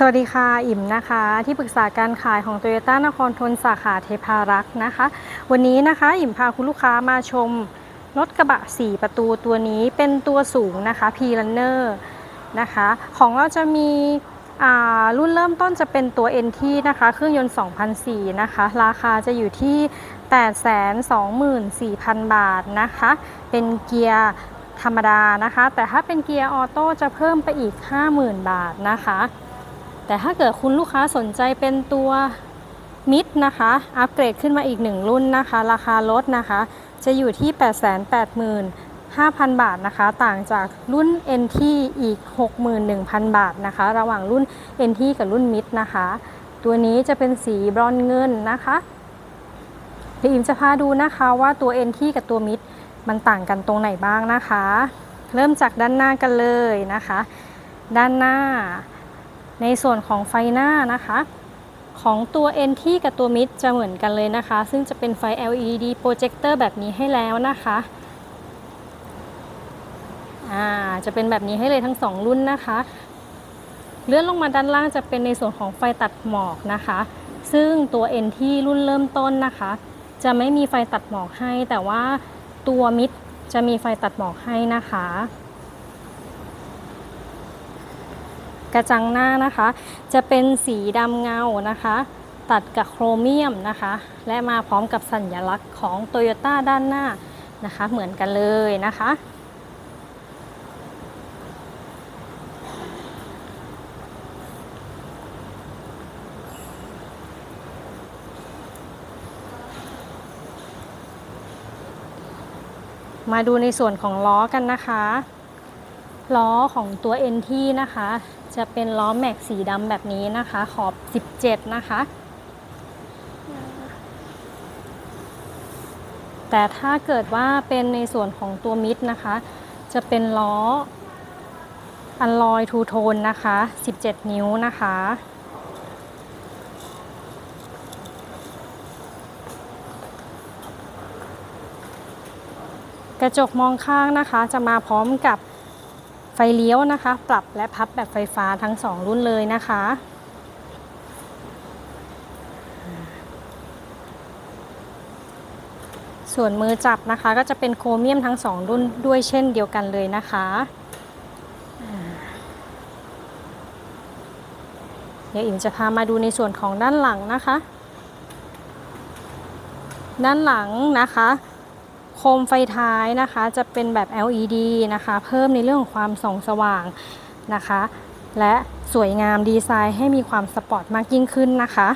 สวัสดีค่ะอิ่มนะคะ ที่ปรึกษาการขายของ Toyota นครทนสาขาเทพารักษ์นะคะ วันนี้นะคะอิ่มพาคุณลูกค้ามาชมรถกระบะ 4 ประตูตัวนี้เป็นตัวสูงนะคะ P-Runner นะคะ ของเราจะมีอ่ารุ่นเริ่มต้นจะเป็นตัว NT นะคะ เครื่องยนต์2004นะคะ ราคาจะอยู่ที่ 824,000 บาทนะคะ เป็นเกียร์ธรรมดานะคะ แต่ถ้าเป็นเกียร์ออโต้จะเพิ่มไปอีก 50,000 บาทนะคะ แต่ถ้าเกิดคุณลูกค้าสนใจเป็นตัวมิดนะคะ อัปเกรดขึ้นมาอีก 1 รุ่นนะคะ ราคารถนะคะ จะอยู่ที่ 885,000 บาทนะคะ ต่างจากรุ่น NT อีก 61,000 บาทนะคะ ระหว่างรุ่น NT กับรุ่นมิดนะคะ ตัวนี้จะเป็นสีบรอนซ์เงินนะคะเดี๋ยวอิมจะพาดูนะคะว่าตัว NT กับตัวมิดมันต่างกันตรงไหนบ้างนะคะ เริ่มจากด้านหน้ากันเลยนะคะ ด้านหน้า ในส่วนของไฟหน้านะคะ ของตัว NT กับตัวมิดจะเหมือนกันเลยนะคะ ซึ่งจะเป็นไฟ LED โปรเจคเตอร์แบบนี้ให้แล้วนะคะอ่าจะเป็นแบบนี้ให้เลยทั้ง 2 รุ่นนะคะ เลื่อนลงมาด้านล่างจะเป็นในส่วนของไฟตัดหมอกนะคะ ซึ่งตัว NT รุ่นเริ่มต้นนะคะ จะไม่มีไฟตัดหมอกให้ แต่ว่าตัวมิดจะมีไฟตัดหมอกให้นะคะ กระจังหน้านะคะ จะเป็นสีดำเงานะคะ ตัดกับโครเมียมนะคะ และมาพร้อมกับสัญลักษณ์ของ Toyota ด้านหน้านะคะ เหมือนกันเลยนะคะมาดูในส่วนของล้อกันนะคะ ล้อของตัว NT นะคะ จะเป็นล้อแม็กสีดำแบบนี้นะคะ ขอบ 17 นะคะ แต่ถ้าเกิดว่าเป็นในส่วนของตัวมิดนะคะ จะเป็นล้ออันลอยทูโทนนะคะ 17 นิ้วนะคะกระจกมองข้างนะคะ จะมาพร้อมกับ ไฟเลี้ยวนะคะ ปรับและพับแบบไฟฟ้าทั้ง 2 รุ่นเลยนะคะ ส่วนมือจับนะคะก็จะเป็นโครเมียมทั้ง 2 รุ่นด้วยเช่นเดียวกันเลยนะคะเดี๋ยวอิมจะพามาดูในส่วนของด้านหลังนะคะ ด้านหลังนะคะ โคมไฟท้ายนะคะจะเป็นแบบ LED นะคะ เพิ่มในเรื่องของความส่องสว่างนะคะ และสวยงามดีไซน์ให้มีความสปอร์ตมากยิ่งขึ้นนะคะ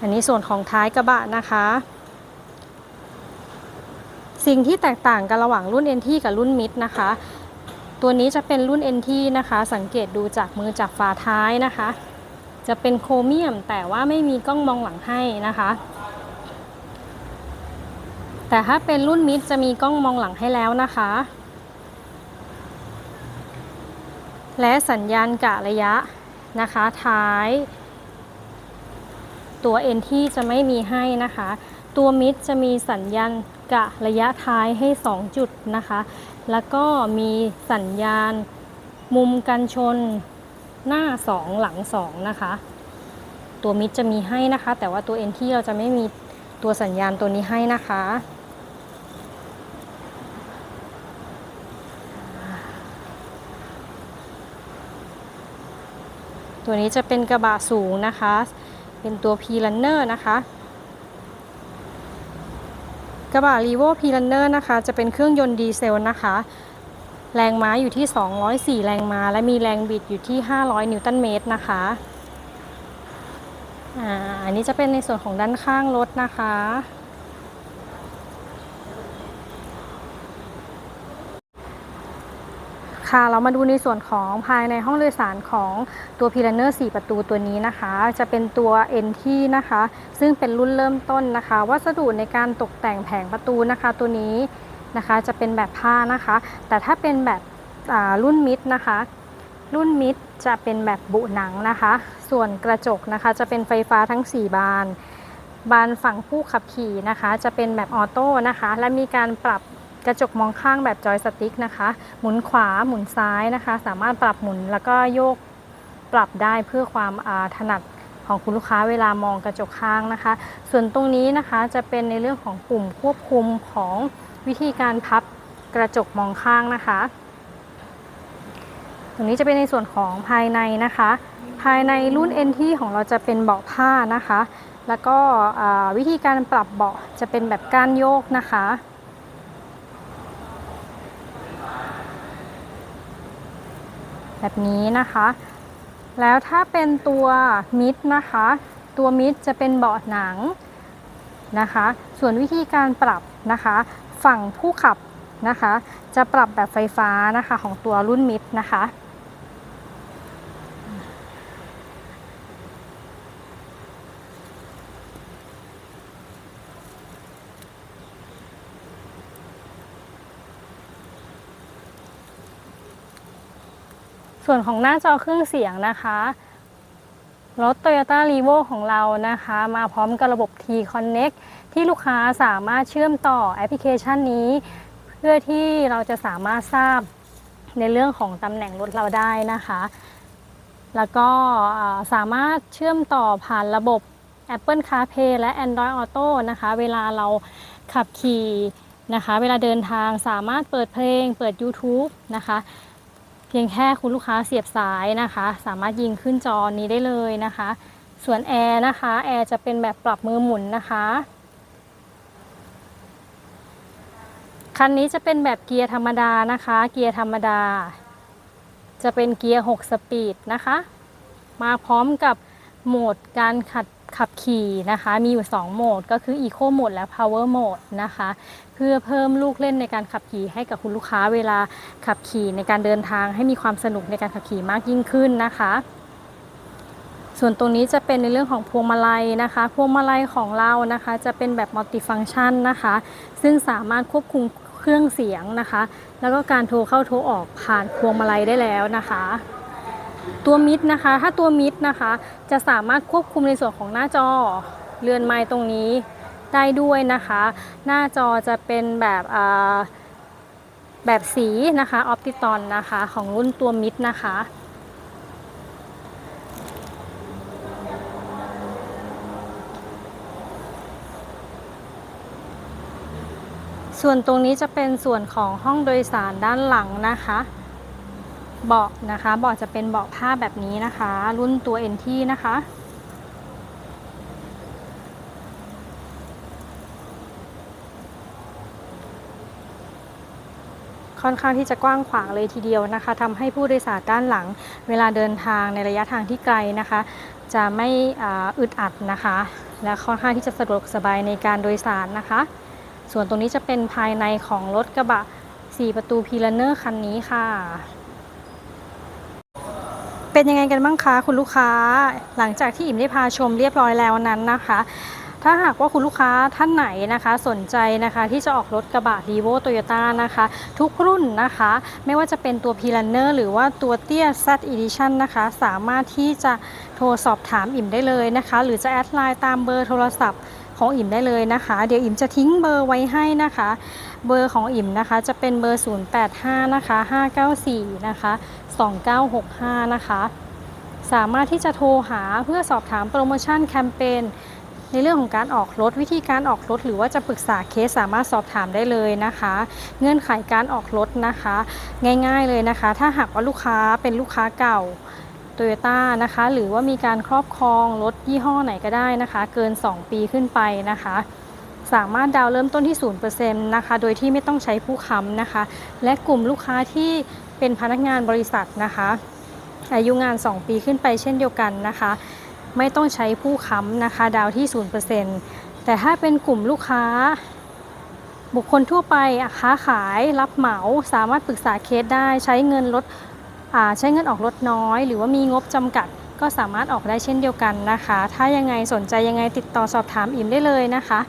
อันนี้ส่วนของท้ายกระบะนะคะ สิ่งที่แตกต่างกันระหว่างรุ่น NT กับรุ่นมิดนะคะ ตัวนี้จะเป็นรุ่น NT นะคะ สังเกตดูจากมือจับฝาท้ายนะคะ จะเป็นโครเมียมแต่ว่าไม่มีกล้องมองหลังให้นะคะ แต่ถ้าเป็นรุ่นมิดจะมีกล้องมองหลังให้แล้วนะคะ และสัญญาณกะระยะนะคะ ท้าย ตัว NT จะไม่มีให้นะคะ ตัวมิดจะมีสัญญาณกะระยะท้ายให้ 2 จุดนะคะ แล้วก็มีสัญญาณมุมกันชน หน้า 2 หลัง 2 นะคะ ตัวมิดจะมีให้นะคะ แต่ว่าตัว NT เราจะไม่มีตัวสัญญาณตัวนี้ให้นะคะ ตัวนี้จะเป็นกระบะสูงนะคะ เป็นตัว P-Runner นะคะกระบะ r e v o P-Runner นะคะ จะเป็นเครื่องยนต์ดีเซลนะคะ แรงม้าอยู่ที่ 204 แรงม้า และมีแรงบิดอยู่ที่ 500 นิวตันเมตรนะคะอ่าอันนี้จะเป็นในส่วนของด้านข้างรถนะคะ ค่ะ เรามาดูในส่วนของภายในห้องโดยสารของตัวพี p i l a n e r 4ประตูตัวนี้นะคะ จะเป็นตัว NT นะคะ ซึ่งเป็นรุ่นเริ่มต้นนะคะ วัสดุในการตกแต่งแผงประตูนะคะตัวนี้ นะคะ จะเป็นแบบผ้านะคะ แต่ถ้าเป็นแบบรุ่นมิดนะคะ รุ่นมิดจะเป็นแบบบุหนังนะคะ ส่วนกระจกนะคะ จะเป็นไฟฟ้าทั้ง 4 บาน บานฝั่งผู้ขับขี่นะคะ จะเป็นแบบออโต้นะคะ และมีการปรับกระจกมองข้างแบบจอยสติ๊กนะคะ หมุนขวาหมุนซ้ายนะคะ สามารถปรับหมุนแล้วก็โยกปรับได้เพื่อความถนัดของคุณลูกค้าเวลามองกระจกข้างนะคะ ส่วนตรงนี้นะคะจะเป็นในเรื่องของปุ่มควบคุมของ วิธีการพับกระจกมองข้างนะคะ ตรงนี้จะเป็นในส่วนของภายในนะคะ ภายในรุ่น NT ของเราจะเป็นเบาะผ้านะคะ แล้วก็วิธีการปรับเบาะจะเป็นแบบก้านโยกนะคะแบบนี้นะคะ แล้วถ้าเป็นตัวมิดนะคะ ตัวมิดจะเป็นเบาะหนังนะคะ ส่วนวิธีการปรับนะคะ ฝั่งผู้ขับนะคะ จะปรับแบบไฟฟ้านะคะของตัวรุ่นมิดนะคะส่วนของหน้าจอเครื่องเสียงนะคะ รถ Toyota r e v o ของเรานะคะ มาพร้อมกับระบบ T-Connect ที่ลูกค้าสามารถเชื่อมต่อแอปพลิเคชันนี้ เพื่อที่เราจะสามารถทราบในเรื่องของตำแหน่งรถเราได้นะคะ แล้วก็สามารถเชื่อมต่อผ่านระบบ Apple CarPlay และ Android Auto นะคะ เวลาเราขับขี่นะคะ เวลาเดินทางสามารถเปิดเพลง เปิด YouTube นะคะ เพียงแค่คุณลูกค้าเสียบสายนะคะ สามารถยิงขึ้นจอนี้ได้เลยนะคะ ส่วนแอร์นะคะ แอร์จะเป็นแบบปรับมือหมุนนะคะ คันนี้จะเป็นแบบเกียร์ธรรมดานะคะ เกียร์ธรรมดา จะเป็นเกียร์6สปีดนะคะ มาพร้อมกับโหมดการขัดขับขี่นะคะ มีอยู่ 2 โหมด ก็คือ Eco Mode และ Power Mode นะคะ เพื่อเพิ่มลูกเล่นในการขับขี่ให้กับคุณลูกค้าเวลาขับขี่ในการเดินทางให้มีความสนุกในการขับขี่มากยิ่งขึ้นนะคะ ส่วนตรงนี้จะเป็นในเรื่องของพวงมาลัยนะคะ พวงมาลัยของเรานะคะ จะเป็นแบบมัลติฟัง c t ชันนะคะ ซึ่งสามารถควบคุมเครื่องเสียงนะคะ แล้วก็การโทรเข้าโทรออกผ่านพวงมาลัยได้แล้วนะคะ ตัวมิดนะคะ ถ้าตัวมิดนะคะ จะสามารถควบคุมในส่วนของหน้าจอเรือนไม้ตรงนี้ได้ด้วยนะคะ หน้าจอจะเป็นแบบแบบสีนะคะออปติตอนนะคะ ของรุ่นตัวมิดนะคะ ส่วนตรงนี้จะเป็นส่วนของห้องโดยสารด้านหลังนะคะเบาะนะคะเบาะจะเป็นเบาะผ้าแบบนี้นะคะ รุ่นตัว NT นะคะ ค่อนข้างที่จะกว้างขวางเลยทีเดียวนะคะทำให้ผู้โดยสารด้านหลัง เวลาเดินทางในระยะทางที่ไกลนะคะ จะไม่อึดอัดนะคะ และค่อนข้างที่จะสะดวกสบายในการโดยสารนะคะ ส่วนตรงนี้จะเป็นภายในของรถกระบะ 4 ประตูพีลเนอร์คันนี้ค่ะ เป็นยังไงกันบ้างคะคุณลูกค้า หลังจากที่อิ่มได้พาชมเรียบร้อยแล้วนั้นนะคะถ้าหากว่าคุณลูกค้าท่านไหนนะคะสนใจนะคะที่จะออกรถกระบะ r ีโวโตโยต้านะคะ ทุกรุ่นนะคะ ไม่ว่าจะเป็นตัว p ี l นเนอร์หรือว่าตัวเตี้ย Z Edition นะคะ สามารถที่จะโทรสอบถามอิ่มได้เลยนะคะ หรือจะแอดไลน์ตามเบอร์โทรศัพท์ ของอิ่มได้เลยนะคะ เดี๋ยวอิ่มจะทิ้งเบอร์ไว้ให้นะคะ เบอร์ของอิ่มนะคะจะเป็นเบอร์ 085 นะคะ 594 นะคะ 2965 นะคะ สามารถที่จะโทรหาเพื่อสอบถามโปรโมชั่นแคมเปญในเรื่องของการออกรถวิธีการออกรถ หรือว่าจะปรึกษาเคสสามารถสอบถามได้เลยนะคะ เงื่อนไขการออกรถนะคะ ง่ายๆเลยนะคะ ถ้าหากว่าลูกค้าเป็นลูกค้าเก่า โตโยต้านะคะ หรือว่ามีการครอบครองรถยี่ห้อไหนก็ได้นะคะ เกิน 2 ปีขึ้นไปนะคะ สามารถดาวเริ่มต้นที่ 0%นะคะ โดยที่ไม่ต้องใช้ผู้ค้ำนะคะ และกลุ่มลูกค้าที่เป็นพนักงานบริษัทนะคะ อายุงาน 2 ปีขึ้นไปเช่นเดียวกันนะคะ ไม่ต้องใช้ผู้ค้ำนะคะ ดาวที่ 0%แต่ถ้าเป็นกลุ่มลูกค้าบุคคลทั่วไปค้าขายรับเหมาสามารถปรึกษาเคสได้ใช้เงินลด ใช้เงินออกรถน้อย หรือว่ามีงบจำกัดก็สามารถออกได้เช่นเดียวกันนะคะ ถ้ายังไงสนใจยังไงติดต่อสอบถามอิ่มได้เลยนะคะ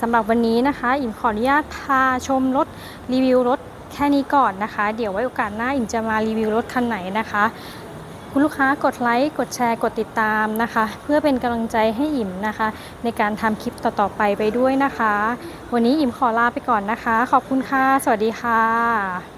สำหรับวันนี้นะคะ อิ่มขออนุญาตพาชมรถรีวิวรถแค่นี้ก่อนนะคะ เดี๋ยวไว้โอกาสหน้าอิ่มจะมารีวิวรถคันไหนนะคะ คุณลูกค้ากดไลค์กดแชร์กดติดตามนะคะ เพื่อเป็นกำลังใจให้อิ่มนะคะ ในการทำคลิปต่อๆไปไปด้วยนะคะ วันนี้อิ่มขอลาไปก่อนนะคะ ขอบคุณค่ะ สวัสดีค่ะ